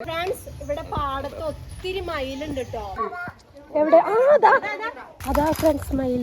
France ഇവിടെ പാടത്ത് ഒത്തിരി മയിലുണ്ട് കേട്ടോ എവിടെ? അതാ. അതാ ഫ്രണ്ട്സ് മയിൽ.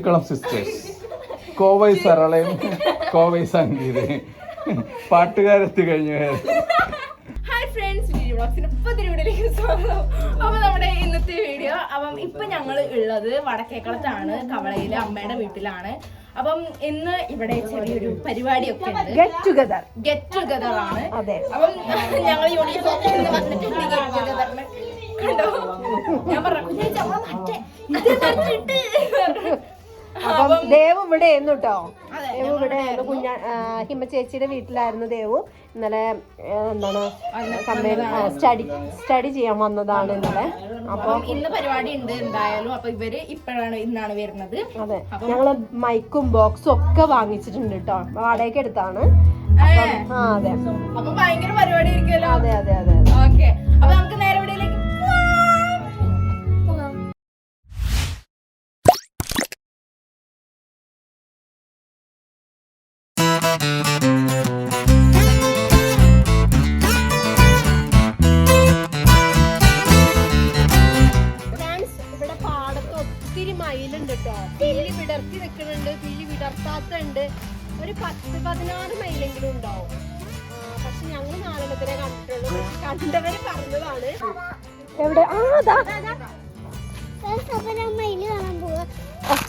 വടക്കിക്കളം സിസ്റ്റേഴ്സ് കോവൈ സരളയും കോവൈ സംഗീതയും. പാട്ടുകാരെത്തി കഴിഞ്ഞു. ഹായ് ഫ്രണ്ട്സ് വീഡിയോ ബ്ലോഗ്സിന് പുതിയ വീഡിയോയിലേക്ക് സ്വാഗതം. അപ്പൊ നമ്മുടെ ഇന്നത്തെ വീഡിയോ അപ്പം ഇപ്പൊ ഞങ്ങൾ ഉള്ളത് വടക്കേക്കളത്താണ് കവളയിലെ അമ്മയുടെ വീട്ടിലാണ്. അപ്പം ഇന്ന് ഇവിടെ ചെറിയൊരു പരിപാടിയൊക്കെ ഉണ്ട്. ഗെറ്റ് ടുഗദർ ഗെറ്റ് ടുഗദർ ആണ്. അപ്പം ഞങ്ങൾ യൂണിഫോമിൽ നിന്ന് വന്നിട്ടുണ്ട് ഗെറ്റ് ടുഗദറിന് കണ്ടോ? ഞാൻ പറഞ്ഞു ഇത് അപ്പം ദേവ് ഇവിടെ ആയിരുന്നു കേട്ടോ ദേവ് ഇവിടെ ആയിരുന്നു. കുഞ്ഞ ഹിമ ചേച്ചിയുടെ വീട്ടിലായിരുന്നു ദേവു. ഇന്നലെ എന്താണ് എന്താണ് സ്റ്റഡി സ്റ്റഡി ചെയ്യാൻ വന്നതാണ് ഇന്നലെ. അപ്പൊ ഇന്ന് പരിപാടി ഉണ്ട് എന്തായാലും. അപ്പൊ ഇവർ ഇപ്പോഴാണ് ഇന്നാണ് വരുന്നത്. അതെ. ഞങ്ങൾ മൈക്കും ബോക്സും ഒക്കെ വാങ്ങിച്ചിട്ടുണ്ട് കേട്ടോ വാടകയ്ക്ക് എടുത്താണ്. അതെ. അപ്പൊ ഭയങ്കര പരിപാടി ആയിരിക്കുമല്ലോ. അതെ അതെ അതെ അതെ. ഓക്കെ. അപ്പൊ നമുക്ക്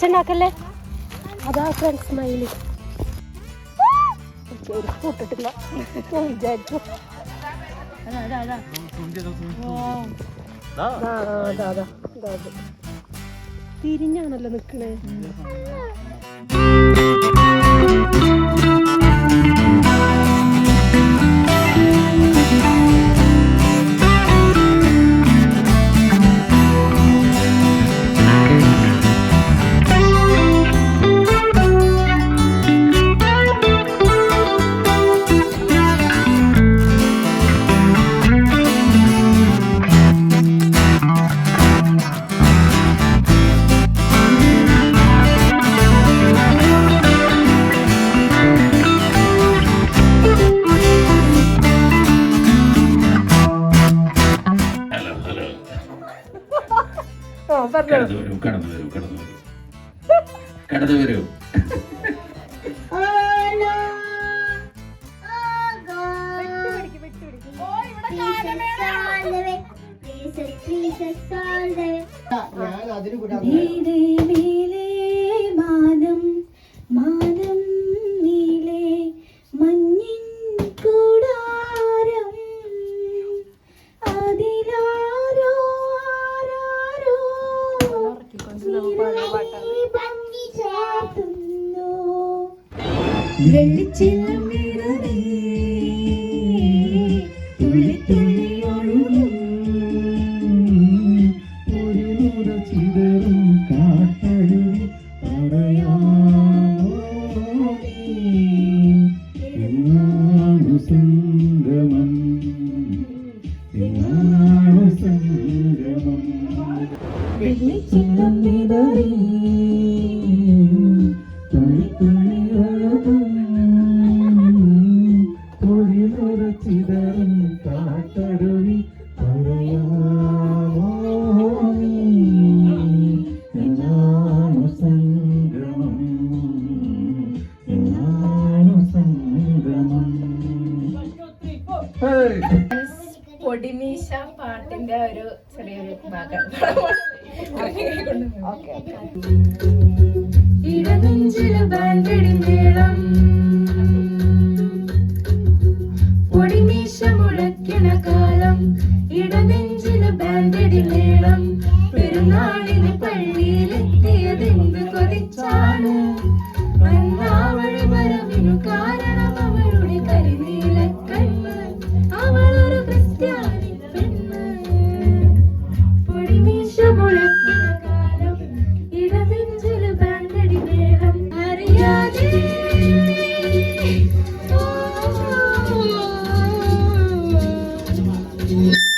ഒച്ച ഉണ്ടാക്കല്ലേ അതാ ഫ്രണ്ട്സ് മൈലി ഞാൻ വിചാരിച്ചു. അത്. തിരിഞ്ഞാണല്ലോ നിക്കണേ. You. Thank you.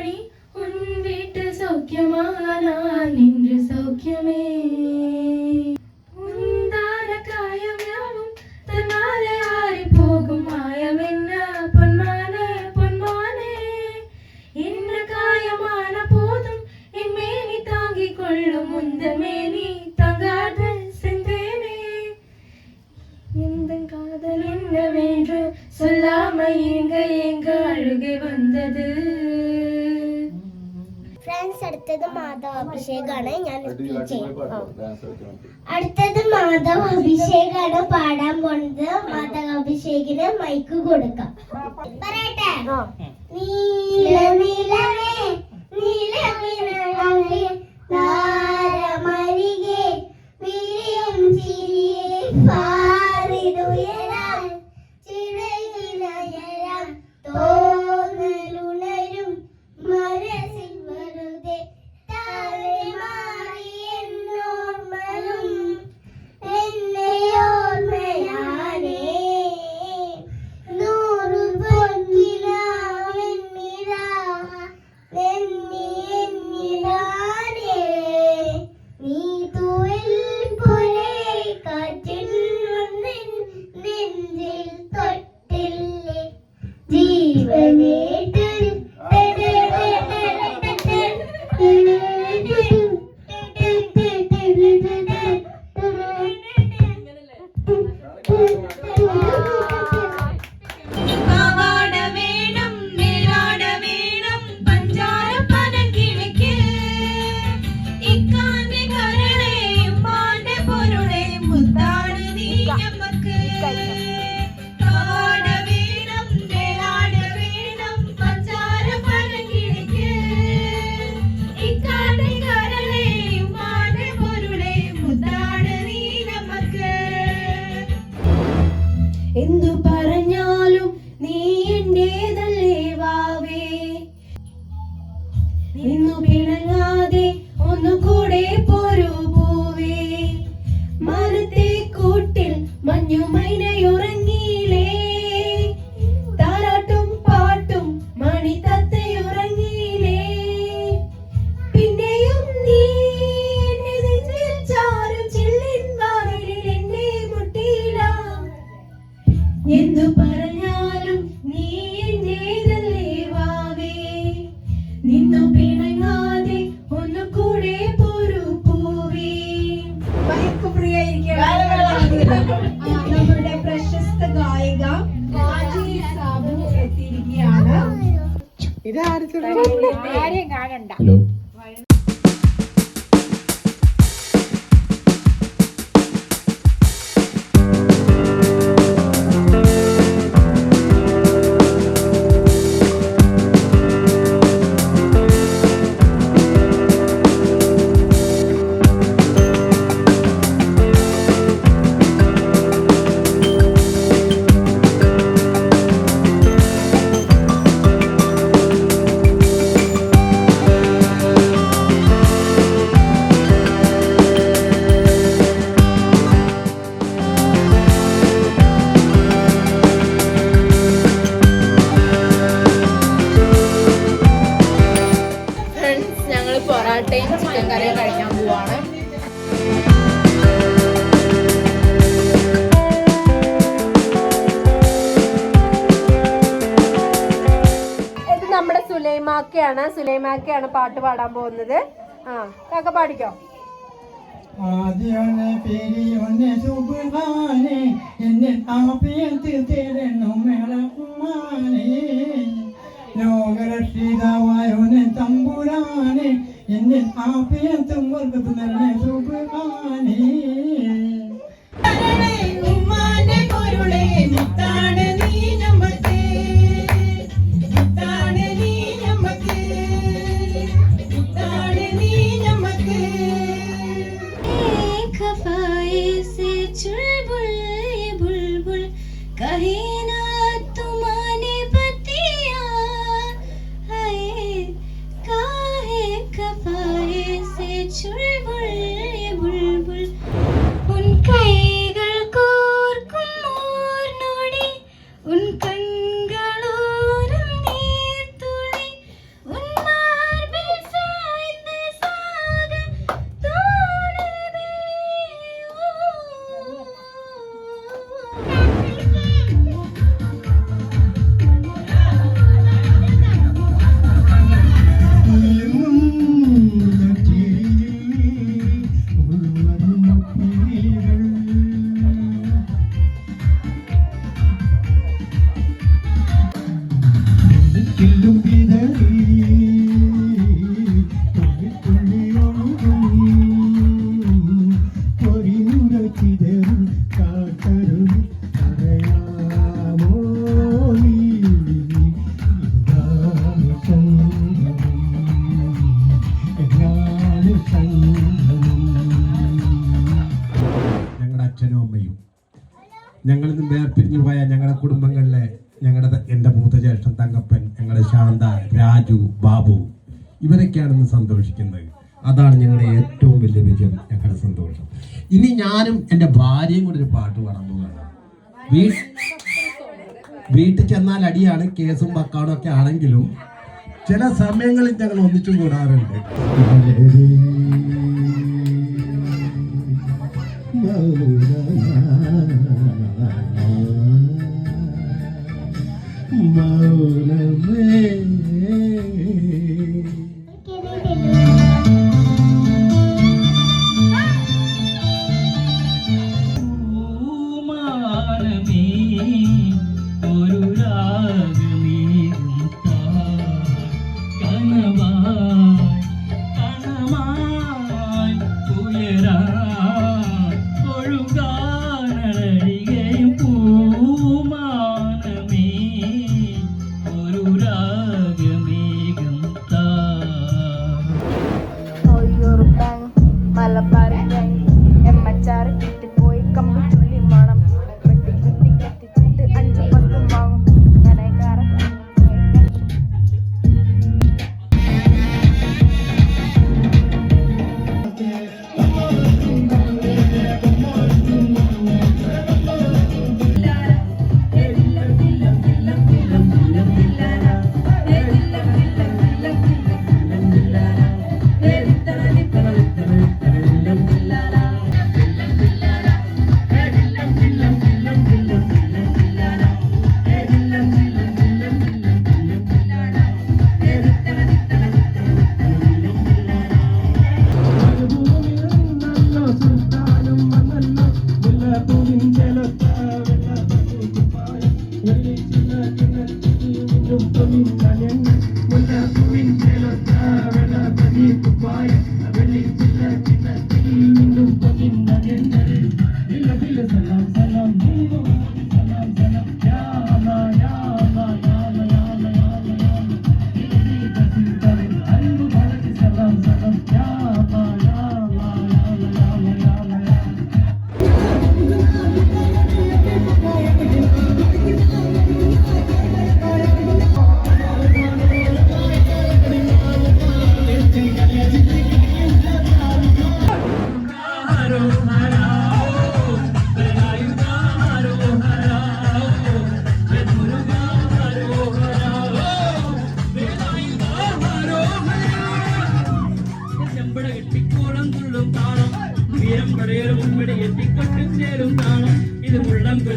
മണി ഉൻ വീട്ട് സൗഖ്യമാനാ നിന്റെ സൗഖ്യമേ. മാധവ അഭിഷേകാണ്. ഞാൻ അടുത്തത് മാധവ അഭിഷേകാണ് പാടാൻ പോണത്. മാധവ അഭിഷേകിന് മൈക്ക് കൊടുക്കാം. പറയട്ടെ? നീല നീലമേ നീല നീല കാക്കയാണ് സുലൈമാക്കയാണ് പാട്ട് പാടാൻ പോകുന്നത്. ആ കാക്ക പാടിക്കോ? ആദ്യമേ പെരിയൊന്നെ സുബാനെ എന്നെ ആപ്പിയത്ത് തരണം മേളമാനെ ലോകരക്ഷിതാവായോനെ തമ്പുരാനെ എന്നെ ആപ്പിയത്തും വർഗത്ത് തന്നെ സുബാനെ ഉമ്മാന്റെ പൊരുളെ മുത്താണ് ഞങ്ങളിൽ നിന്ന് വേർപിരിഞ്ഞു പോയ ഞങ്ങളുടെ കുടുംബങ്ങളിലെ ഞങ്ങളുടെ എന്റെ മൂത്തജ്യേഷ്ഠൻ തങ്കപ്പൻ ഞങ്ങളുടെ ശാന്ത രാജു ബാബു ഇവരൊക്കെയാണ് ഇന്ന് സന്തോഷിക്കുന്നത്. അതാണ് ഞങ്ങളുടെ ഏറ്റവും വലിയ വിജയം ഞങ്ങളുടെ സന്തോഷം. ഇനി ഞാനും എന്റെ ഭാര്യയും കൂടെ ഒരു പാട്ട് പാടാൻ പോവുകയാണ്. വീട്ടിൽ ചെന്നാൽ അടിയാണ് കേസും പക്കാടും ഒക്കെ ആണെങ്കിലും ചില സമയങ്ങളിൽ ഞങ്ങൾ ഒന്നിച്ചും കൂടാറുണ്ട്. मौन में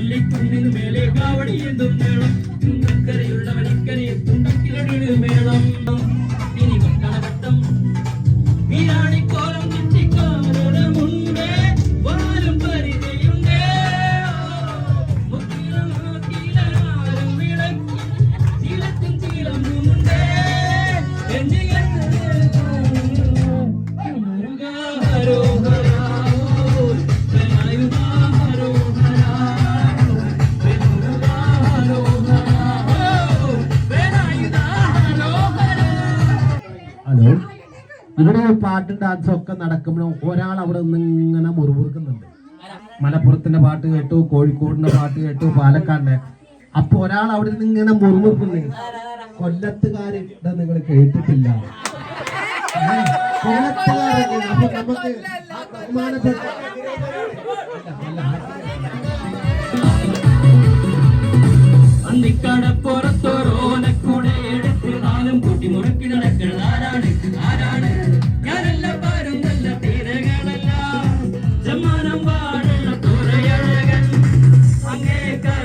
മുള്ളം കൊല്ലിക്കുന്നിന് മേലെ കാവടി എന്തും വേണം. തുണ്ടക്കരയുള്ളവൻ ഇക്കരെ തുണ്ടക്കിലൊരു മേളം. ഇവിടെ പാട്ടും ഡാൻസും ഒക്കെ നടക്കുമ്പോഴും ഒരാൾ അവിടെ നിന്ന് ഇങ്ങനെ മുറിവുറുക്കുന്നുണ്ട്. മലപ്പുറത്തിന്റെ പാട്ട് കേട്ടു കോഴിക്കോടിന്റെ പാട്ട് കേട്ടു പാലക്കാടിന്റെ. അപ്പൊ ഒരാൾ അവിടെ നിന്ന് ഇങ്ങനെ മുറുമുറുക്കുന്നുണ്ട് കൊല്ലത്തുകാരുടെ നിങ്ങൾ കേട്ടിട്ടില്ല. കൊല്ലത്തുകാരൊക്കെ നമുക്ക് ബഹുമാനപ്പെട്ട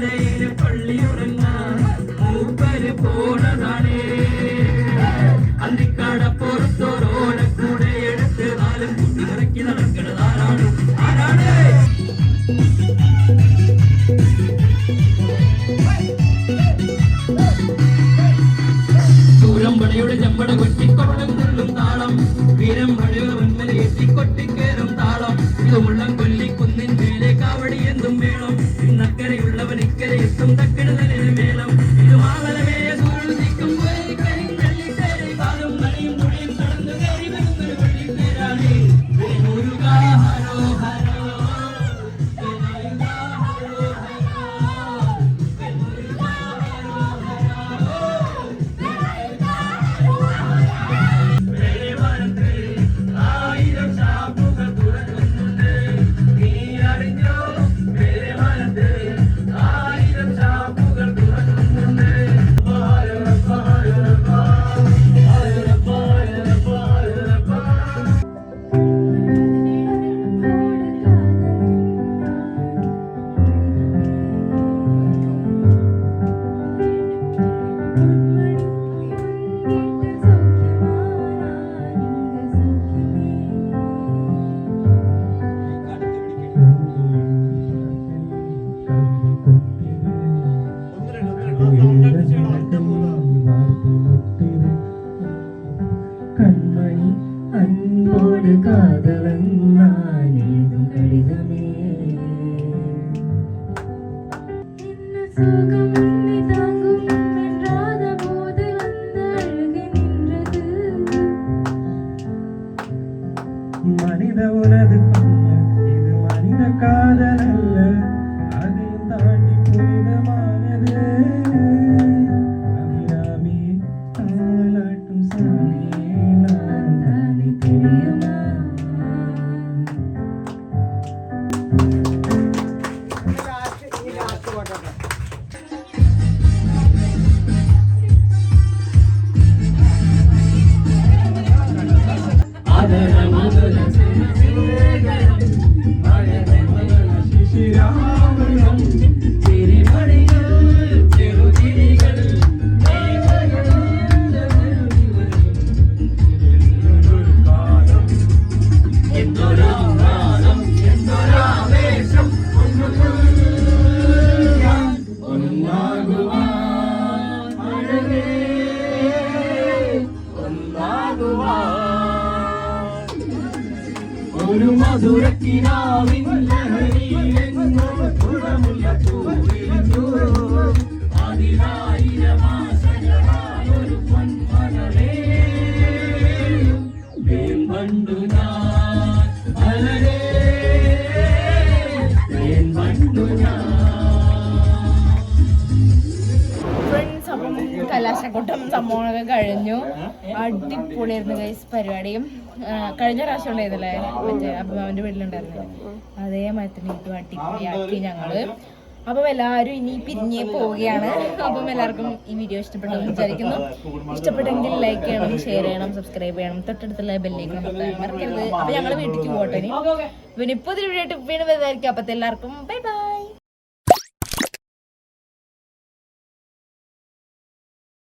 കരയിൽ പള്ളിയുറങ്ങ மனித உனது இது மனித காதல் அல்ல. സംഭവങ്ങളൊക്കെ കഴിഞ്ഞു. അടിപൊളിയായിരുന്നു ഗൈസ് പരിപാടിയും. കഴിഞ്ഞ പ്രാവശ്യം ഉണ്ടായിരുന്നല്ലേ? മറ്റേ അഭിമാവന്റെ വീട്ടിലുണ്ടായിരുന്നില്ലേ? അതേ മരത്തിന് ഇതും അടിപൊളിയാക്കി ഞങ്ങൾ. അപ്പം എല്ലാവരും ഇനി പിരിഞ്ഞേ പോവുകയാണ്. അപ്പം എല്ലാവർക്കും ഈ വീഡിയോ ഇഷ്ടപ്പെട്ടെന്ന് വിചാരിക്കുന്നു. ഇഷ്ടപ്പെട്ടെങ്കിൽ ലൈക്ക് ചെയ്യണം ഷെയർ ചെയ്യണം സബ്സ്ക്രൈബ് ചെയ്യണം. തൊട്ടടുത്തുള്ള ബെല്ലേക്ക് മറക്കരുത് അപ്പം ഞങ്ങൾ വീട്ടിലേക്ക് പോകട്ടെ ഇനി. പിന്നെ ഇപ്പോൾ ഒരു വീഡിയോ വീണ്ടും വരുന്നതായിരിക്കും അപ്പത്തെ എല്ലാവർക്കും ബൈ ബൈ